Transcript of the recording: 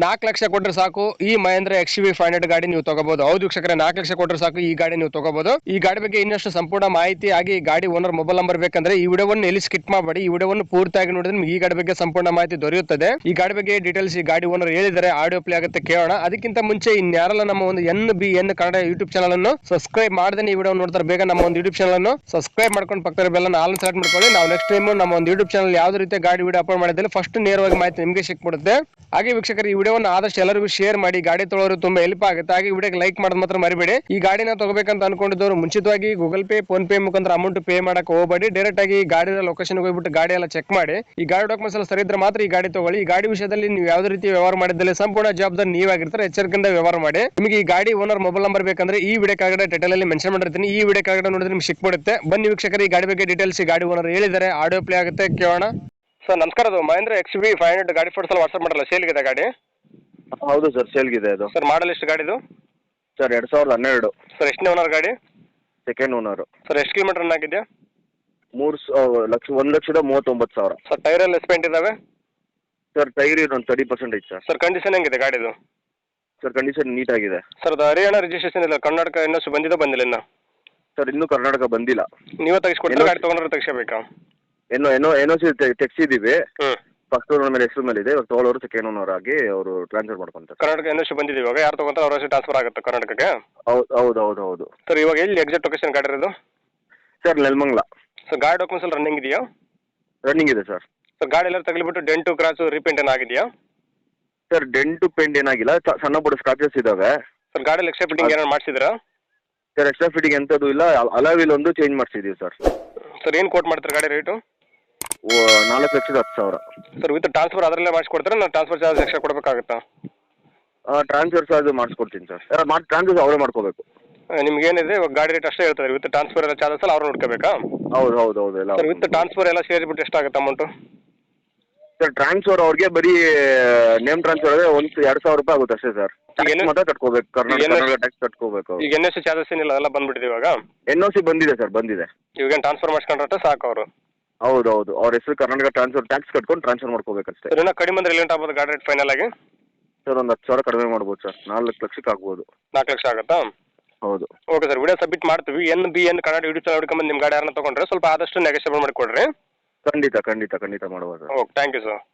ನಾಲ್ಕು ಲಕ್ಷ ಕೊಟ್ಟರೆ ಸಾಕು, ಈ Mahindra X V five hundred ಗಾಡಿ ನೀವು ತಗೋಬಹುದು ಹೌದು ವೀಕ್ಷಕರೇ, ನಾಲ್ಕು ಲಕ್ಷ ಕೊಟ್ಟರೆ ಸಾಕು, ಈ ಗಾಡಿ ನೀವು ತಗೋಬಹುದು ಈ ಗಾಡಿ ಬಗ್ಗೆ ಇನ್ನಷ್ಟು ಸಂಪೂರ್ಣ ಮಾಹಿತಿ ಆಗಿ ಗಾಡಿ ಓನರ್ ಮೊಬೈಲ್ ನಂಬರ್ ಬೇಕಂದ್ರೆ ಈ ವಿಡಿಯೋವನ್ನು ಎಲ್ಲಿ ಸ್ಕಿಟ್ ಮಾಡಬೇಡಿ. ಈ ವಿಡಿಯೋವನ್ನು ಪೂರ್ತಿಯಾಗಿ ನೋಡಿದ್ರೆ ನಿಮ್ಗೆ ಈ ಗಾಡಿ ಬಗ್ಗೆ ಸಂಪೂರ್ಣ ಮಾಹಿತಿ ದೊರೆಯುತ್ತದೆ. ಈ ಗಾಡಿ ಬಗ್ಗೆ ಡೀಟೇಲ್ಸ್ ಈ ಗಾಡಿ ಓನರ್ ಹೇಳಿದರೆ ಆಡಿಯೋ ಪ್ಲೇ ಆಗುತ್ತೆ, ಕೇಳೋಣ. ಅದಕ್ಕಿಂತ ಮುಂಚೆ ಇನ್ಯಾರಲ್ಲ ನಮ್ಮ ಒಂದು N B N Kannada YouTube channel ಅನ್ನು ಸಬ್ಸ್ಕ್ರೈಬ್ ಮಾಡದೆ ಈ ವಿಡಿಯೋ ನೋಡ್ತಾರೆ, ಬೇಗ ನಮ್ಮ ಒಂದು ಯೂಟ್ಯೂಬ್ ಚಾನಲ್ ಅನ್ನು ಸಬ್ಸ್ಕ್ರೈಬ್ ಮಾಡ್ಕೊಂಡು ಪಕ್ಕದ ಬೆಲ್ಲ ಆಲ್ ಸೆಲೆಕ್ಟ್ ಮಾಡ್ಕೊಳ್ಳಿ. ನಾವು ನೆಕ್ಸ್ಟ್ ಟೈಮ್ ನಮ್ಮ ಒಂದು ಯೂಟ್ಯೂಬ್ ಚಾನಲ್ ಯಾವ್ದು ರೀತಿ ಗಾಡಿ ವಿಡಿಯೋ ಅಪ್ಲೋಡ್ ಮಾಡಿದ್ರೆ ಫಸ್ಟ್ ನೇರವಾಗಿ ಮಾಹಿತಿ ನಿಮಗೆ ಸಿಕ್ಬಿಡುತ್ತೆ. ಹಾಗೆ ವೀಕ್ಷಕರು ವಿಡಿಯೋವನ್ನು ಆದಷ್ಟು ಎಲ್ಲರಿಗೂ ಶೇರ್ ಮಾಡಿ, ಗಾಡಿ ತೊಳೋರು ತುಂಬಾ ಹೆಲ್ಪ್ ಆಗುತ್ತೆ. ಹಾಗೆ ವಿಡಿಯೋಗೆ ಲೈಕ್ ಮಾಡೋದು ಮಾತ್ರ ಮರಿಬೇಡಿ. ಈ ಗಾಡಿನ ತಗೋಬೇಕಂತ ಅನ್ಕೊಂಡಿದ್ದವರು ಮುಂಚಿತವಾಗಿ ಗೂಗಲ್ ಪೇ ಫೋನ್ ಪೇ ಮುಖಾಂತರ ಅಮೌಂಟ್ ಪೇ ಮಾಡಕ್ ಹೋಗಬೇಡಿ. ಡೈರೆಕ್ಟ್ ಆಗಿ ಗಾಡಿನ ಲೊಕೇಶನ್ ಹೋಗ್ಬಿಟ್ಟು ಗಾಡಿ ಎಲ್ಲ ಚೆಕ್ ಮಾಡಿ. ಈ ಗಾಡಿ ಡಾಕ್ಯುಮೆಂಟ್ಸ್ ಎಲ್ಲ ಸರಿ ಇದ್ರೆ ಮಾತ್ರ ಈ ಗಾಡಿ ತಗೊಳ್ಳಿ. ಈ ಗಾಡಿ ವಿಷಯದಲ್ಲಿ ನೀವು ಯಾವುದೇ ರೀತಿ ವ್ಯವಹಾರ ಮಾಡಿದ್ದಲ್ಲಿ ಸಂಪೂರ್ಣ ಜವಾಬ್ದಾರಿ ನೀವಾಗಿರ್ತಾರೆ. ಎಚ್ಚರಿಕೆಯಿಂದ ವ್ಯವಹಾರ ಮಾಡಿ. ನಿಮಗೆ ಈ ಗಾಡಿ ಓನರ್ ಮೊಬೈಲ್ ನಂಬರ್ ಬೇಕಂದ್ರೆ ಈ ವಿಡಿಯೋ ಕೆಳಗಡೆ ಟೈಟಲ್ ಅಲ್ಲಿ ಮೆನ್ಷನ್ ಮಾಡಿರ್ತೀನಿ. ಈ ವಿಡಿಯೋ ಕೆಳಗಡೆ ನೋಡಿದ್ರೆ ನಿಮ್ಗೆ ಸಿಕ್ಬಿಡುತ್ತೆ. ಬನ್ನಿ ವೀಕ್ಷಕರು, ಈ ಗಾಡಿ ಬಗ್ಗೆ ಡೀಟೇಲ್ಸ್ ಗಾಡಿ ಓನರ್ ಹೇಳಿದ್ದಾರೆ. ಆಡಿಯೋ ಪ್ಲೇ ಆಗುತ್ತೆ. ಕೇಳೋಣ. ಸರ್, ನಮಸ್ಕಾರ ಅದು Mahindra X V five hundred ಗಾಡಿ ಫೋಟೋಸ್ ಎಲ್ಲ ವಾಟ್ಸಪ್ ಮಾಡಲ್ಲ? ಸೇಲ್ಗಿದೆ ಗಾಡಿ. ಹೌದು ಸರ್ ಸೇಲ್ಗಿದೆ ಅದು. ಸರ್ ಮಾಡಲ್ ಎಷ್ಟು ಗಾಡಿದು? ಸರ್ ಎರಡು ಸಾವಿರದ ಹನ್ನೆರಡು. ಸರ್ ಎಷ್ಟನೇ ಓನರ್ ಗಾಡಿ? ಸೆಕೆಂಡ್ ಓನರು ಸರ್ ಎಷ್ಟು ಕಿಲೋಮೀಟರ್ ರನ್ ಆಗಿದೆ ಮೂರು ಲಕ್ಷ ಒಂದು ಲಕ್ಷದ ಮೂವತ್ತೊಂಬತ್ತು ಸಾವಿರ. ಸರ್ ಟೈರ್ ಎಲ್ಲ ಎಸ್ಪೆಂಟ್ ಇದಾವೆ? ಸರ್ ಟೈರ್ ಒಂದು ತರ್ಟಿ ಪರ್ಸೆಂಟ್ ಐತೆ ಸರ್. ಸರ್ ಕಂಡೀಷನ್ ಹೆಂಗಿದೆ ಗಾಡಿದು? ಸರ್ ಕಂಡೀಷನ್ ನೀಟಾಗಿದೆ ಸರ್ ಅದು ಹರಿಯಾಣ ರಿಜಿಸ್ಟ್ರೇಷನ್ ಇಲ್ಲ ಕರ್ನಾಟಕ ಇನ್ನಷ್ಟು ಬಂದಿದೆ ಬಂದಿಲ್ಲ ಇನ್ನು? ಸರ್ ಇನ್ನೂ ಕರ್ನಾಟಕ ಬಂದಿಲ್ಲ. ನೀವೇ ತೆಗಿಸ್ಕೊಡ್ತೀರಾ ಗಾಡಿ ತೊಗೊಂಡ್ರೆ ತೆಗಿಸ್ಬೇಕಾ ಏನೋ ಏನೋ ಏನೋ ಸಿ ತೆಗ್ಸಿದ್ದೀವಿ ಹ್ಞೂ ಫಸ್ಟ್ ಓನರ್ ಮೇಲೆ ಹೆಸರು ಮೇಲೆ ಇದೆ ಇವಾಗ ತೊಗೊಳೋರು ಸೆಕೆಂಡ್ ಓನರ್ ಆಗಿ ಅವರು ಟ್ರಾನ್ಸ್ಫರ್ ಮಾಡ್ಕೊಂತಾರೆ. ಕರ್ನಾಟಕ ಇನ್ನಷ್ಟು ಬಂದಿದೆ ಇವಾಗ ಯಾರು ತಗೊಂತಾರೆ ಅವ್ರ ಟ್ರಾನ್ಸ್ಫರ್ ಆಗುತ್ತೆ ಕರ್ನಾಟಕಕ್ಕೆ? ಹೌದು ಹೌದು ಹೌದು ಹೌದು. ಸರ್ ಇವಾಗ ಎಲ್ಲಿ ಎಕ್ಸಾಕ್ಟ್ ಲೊಕೇಶನ್ ಗಾಡಿ ಇರೋದು? ಸರ್ ನೆಲಮಂಗ್ಲ. ಸರ್ ಗಾಡಿ ಡಾಕ್ಯುಮೆಂಟ್ಸ್ ಎಲ್ಲ ರನ್ನಿಂಗ್ ಇದೆಯಾ? ರನ್ನಿಂಗ್ ಇದೆ ಸರ್. ಸರ್ ಗಾಡಿ ಎಲ್ಲ ತಗಲಿಬಿಟ್ಟು ಡೆಂಟು ಕ್ರಾಸು ರೀಪೇಂಟ್ ಏನಾಗಿದೆಯಾ ಸರ್ ಡೆಂಟು ಪೆಂಡ್ ಏನಾಗಿಲ್ಲ. ಸ- ಸಣ್ಣ ಪುಟ್ಟ ಸ್ಕ್ರಾಚಸ್ ಇದ್ದಾವೆ ಸರ್ ಗಾಡಿ ಎಕ್ಸ್ಟ್ರಾ ಫಿಟ್ಟಿಂಗ್ ಏನಾರು ಮಾಡಿಸಿದ್ರಾ? ಸರ್ ಎಕ್ಸ್ಟ್ರಾ ಫಿಟ್ಟಿಂಗ್ ಎಂಥದ್ದು ಇಲ್ಲ. ಅಲಾವಿಲ್ ಒಂದು ಚೇಂಜ್ ಮಾಡ್ಸಿದೀವಿ ಸರ್. ಸರ್ ಏನು ಕೋಟ್ ಮಾಡ್ತಾರೆ ಗಾಡಿ ರೇಟು ನಾಲ್ಕು ಲಕ್ಷದ ಹತ್ತು ಸಾವಿರ. ಸರ್ ವಿತ್ ಟ್ರಾನ್ಸ್ಫರ್ ಅದರಲ್ಲೇ ಮಾಡಿಸ್ಕೊಡ್ತಾರೆ? ನಾನು ಟ್ರಾನ್ಸ್ಫರ್ ಚಾರ್ಜ್ ಎಕ್ಸ್ಟ್ರಾ ಕೊಡಬೇಕಾಗುತ್ತಾ? ಟ್ರಾನ್ಸ್ಫರ್ ಚಾರ್ಜ್ ಮಾಡಿಸ್ಕೊಡ್ತೀನಿ ಸರ್. ಮಾಡಿ ಟ್ರಾನ್ಸ್ಫರ್ ಅವರೇ ಮಾಡ್ಕೋಬೇಕು. ನಿಮ್ಗೆ ಏನಿದೆ ಇವಾಗ ಗಾಡಿ ರೇಟ್ ಅಷ್ಟೇ ಹೇಳ್ತಾರೆ ವಿತ್ ಟ್ರಾನ್ಸ್ಫರ್ ಎಲ್ಲ ಚಾರ್ಜಸ್ ಎಲ್ಲ ಅವ್ರು ನೋಡ್ಕೋಬೇಕಾ? ಹೌದು ಹೌದು ಹೌದು ಎಲ್ಲ ಸರ್ ವಿತ್ ಟ್ರಾನ್ಸ್ಫರ್ ಎಲ್ಲ ಸೇರಿಬಿಟ್ಟು ಎಷ್ಟಾಗುತ್ತೆ ಅಮೌಂಟು ಸರ್ ಟ್ರಾನ್ಸ್ಫರ್ ಅವ್ರಿಗೆ ಬರೀ ನೇಮ್ ಟ್ರಾನ್ಸ್ಫರ್ ಆದರೆ ಒಂದು ಎರಡು ಸಾವಿರ ರೂಪಾಯಿ ಆಗುತ್ತೆ ಅಷ್ಟೇ ಸರ್. ಟ್ಯಾಕ್ಸ್ ಮಾತ್ರ ಕಟ್ಕೋಬೇಕು. ಕರ್ನಾಟಕ ಟ್ಯಾಕ್ಸ್ ಕಟ್ಕೋಬೇಕು. ಈಗ ಎನ್ ಎಸ್ ಚಾರ್ಜಸ್ ಏನಿಲ್ಲ ಅದೆಲ್ಲ ಬಂದ್ಬಿಟ್ಟಿದೆ ಇವಾಗ? ಎನ್ ಒ ಸಿ ಬಂದಿದೆ ಸರ್ ಬಂದಿದೆ. ಇವಾಗ ಟ್ರಾನ್ಸ್ಫರ್ ಮಾಡ್ಕೊಂಡ್ರೆ ಸಾಕು ಅವರು. ಹೌದು ಹೌದು ಅವ್ರ ಹೆಸರು ಕರ್ನಾಟಕ ಟ್ರಾನ್ಸ್ಫರ್ ಟ್ಯಾಕ್ಸ್ ಕಟ್ಕೊಂಡು ಟ್ರಾನ್ಸ್ಫರ್ ಮಾಡ್ಕೋಬೇಕಷ್ಟೇ. ಸರ್ ಇನ್ನೂ ಕಡಿಮೆ ಅಂದ್ರೆ ಎಲ್ಲಿ ಆಗ್ಬೋದು ಗಾಡಿ ರೇಟ್ ಫೈನಲ್ ಆಗಿ? ಸರ್ ಒಂದು ಹತ್ತು ಸಾವಿರ ಕಡಿಮೆ ಮಾಡ್ಬೋದು ಸರ್. ನಾಲ್ಕು ಲಕ್ಷಕ್ಕೆ ಆಗ್ಬೋದು. ನಾಲ್ಕು ಲಕ್ಷ ಆಗುತ್ತಾ? ಹೌದು. ಓಕೆ ಸರ್ ವಿಡಿಯೋ ಸಬ್ಮಿಟ್ ಮಾಡ್ತೀವಿ. N B N Kannada YouTube channel ಹುಡ್ಕೊಂಬಂದು ನಿಮ್ಮ ಗಾಡಿ ಯಾರನ್ನ ತಗೊಂಡ್ರೆ ಸ್ವಲ್ಪ ಆದಷ್ಟು ನೆಗೆಸೇಬಲ್ ಮಾಡಿಕೊಡ್ರಿ. ಖಂಡಿತ ಖಂಡಿತ ಖಂಡಿತ ಮಾಡ್ಬೋದು. Okay thank you sir